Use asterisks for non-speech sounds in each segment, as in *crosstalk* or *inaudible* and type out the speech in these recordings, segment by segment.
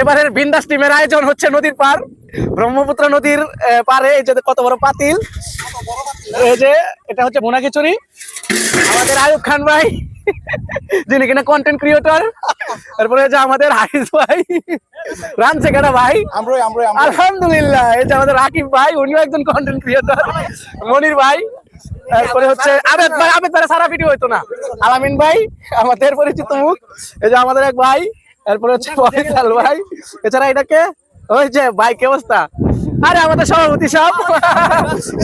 এবারের বিন্দাস টিমের আয়োজন হচ্ছে নদীর পার ব্রহ্মপুত্র নদীর পারে এই যে কত বড় পাতিল এই যে এটা হচ্ছে বোনা খিচুড়ি আমাদের আয়ুব খান ভাই যিনি কিনা কন্টেন্ট ক্রিয়েটর তারপরে যে আমাদের হাফিজ ভাই রামছে কেনা ভাই। আলহামদুলিল্লাহ এই যে আমাদের রাকিব ভাই উনিও একজন কন্টেন্ট ক্রিয়েটর মনির ভাই। তারপরে হচ্ছে আবেদ ভাই আবেদ ভাই সারা ভিডিও হইতো না। আলামিন ভাই আমাদের পরিচিত মুখ। এই যে আমাদের এক ভাই তারপরে হচ্ছে ফয়সাল ভাই। এছাড়া এটাকে ওই যে ভাই কে অবস্থা? আরে আমাদের সভাপতি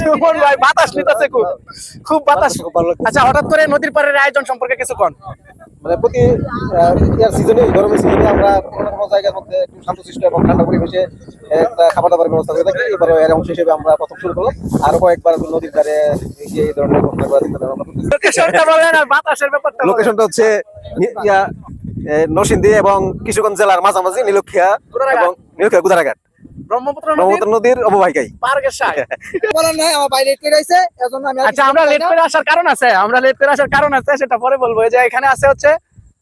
সুমন ভাই বাতাস নিতেছে খুব। খুব বাতাস। আচ্ছা হঠাৎ করে নদীর পাড়ের আয়োজন সম্পর্কে কিছু কন? মানে প্রতি ইয়ার সিজনে গরমের সিজনে আমরা কোনো কোনো জায়গার মধ্যে একটু শান্তশিষ্ট এবং ঠান্ডা পরিবেশে খাবার দাবারের ব্যবস্থা করে থাকি। এবার এর অংশ হিসেবে আমরা প্রথম শুরু করলাম। আরও কয়েকবার নদীর ধারে গিয়ে এই ধরনের ঘটনা। লোকেশনটা বলেন আর বাতাসের ব্যাপারটা লোকেশনটা হচ্ছে নরসিংদী এবং কিশোরগঞ্জ জেলার মাঝামাঝি নীলক্ষিয়া এবং নীলক্ষিয়া গুদারাঘাট। ব্রহ্মপুত্র নদীর অববাহিকায় পার্কের *laughs* নাই আমার বাইরে কে রয়েছে এজন্য আমি আচ্ছা কিছু আমরা বলতে লেট করে আসার কারণ আছে আমরা লেট করে আসার কারণ আছে সেটা পরে বলব। যে এখানে আছে হচ্ছে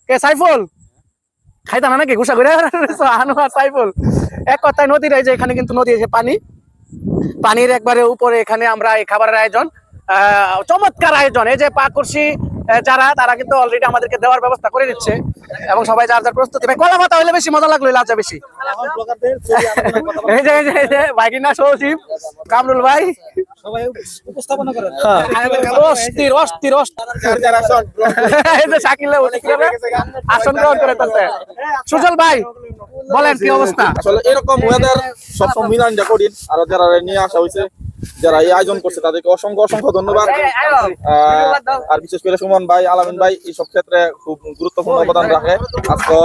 কে সাইফুল? খাইতা নাকি? গুসা করে আনোয়ার সাইফুল। এক কথায় যে এখানে কিন্তু নদী আছে পানি। পানির একবারে উপরে এখানে আমরা এই খাবারের আয়োজন আহ, চমৎকার আয়োজন। এই যে পাকুরসি যারা তারা কিন্তু অলরেডি আমাদেরকে দেওয়ার ব্যবস্থা করে দিচ্ছে এবং সবাই যার যার প্রস্তুতি ভাই কলা পাতা হইলে বেশি মজা লাগল লাচা বেশি। এই যে এই যে এই যে ভাগিনা কামরুল ভাই। অস্থির অস্থির অস্থির। এই যে শাকিলে উঠে কি হবে? আসন গ্রহণ করে ফেলছে। সুজল ভাই বলেন কি অবস্থা? আসলে এরকম ওয়েদার সবসময় মিলান যা করি। আর যারা নিয়ে আসা হয়েছে যারা এই আয়োজন করছে তাদেরকে অসংখ্য অসংখ্য ধন্যবাদ। আর বিশেষ করে সুমন ভাই আলামিন ভাই এই সব ক্ষেত্রে খুব গুরুত্বপূর্ণ অবদান রাখে। আজকে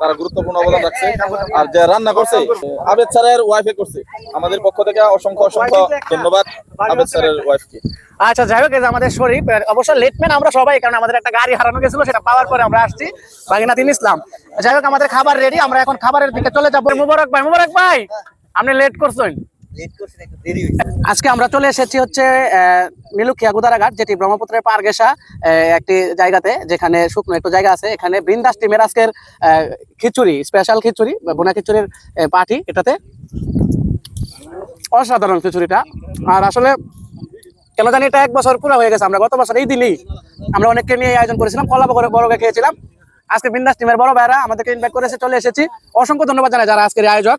তারা গুরুত্বপূর্ণ অবদান রাখছে। আর যে রান্না করছে আবেদ স্যারের ওয়াইফে করছে। আমাদের পক্ষ থেকে অসংখ্য অসংখ্য ধন্যবাদ আবেদ স্যারের ওয়াইফকে আচ্ছা যাই হোক আমাদের শরীফ অবশ্য লেটম্যান আমরা সবাই কারণ আমাদের একটা গাড়ি হারানো গেছিল সেটা পাওয়ার পরে আমরা আসছি বাগিনাথিন ইসলাম। যাই হোক আমাদের খাবার রেডি আমরা এখন খাবারের দিকে চলে যাব। মুবারক ভাই মুবারক ভাই আপনি লেট করছেন। আজকে আমরা চলে এসেছি হচ্ছে আহ, মিলুখিয়া গুদারাঘাট যেটি ব্রহ্মপুত্রের পার ঘেঁষা আহ, একটি জায়গাতে যেখানে শুকনো একটু জায়গা আছে। এখানে বৃন্দাস টিমের আজকের খিচুড়ি স্পেশাল খিচুড়ি বোনা খিচুড়ির পার্টি এটাতে। অসাধারণ খিচুড়িটা। আর আসলে কেন জানি এটা এক বছর পুরো হয়ে গেছে আমরা গত বছর এই দিনই আমরা অনেককে নিয়ে আয়োজন করেছিলাম কলা বড় খেয়েছিলাম। আজকে বিন্দাস টিমের বড় ভাইরা আমাদেরকে ইনভাইট করেছে চলে এসেছি। অসংখ্য ধন্যবাদ জানাই যারা আজকের আয়োজক।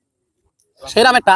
সেরাম একটা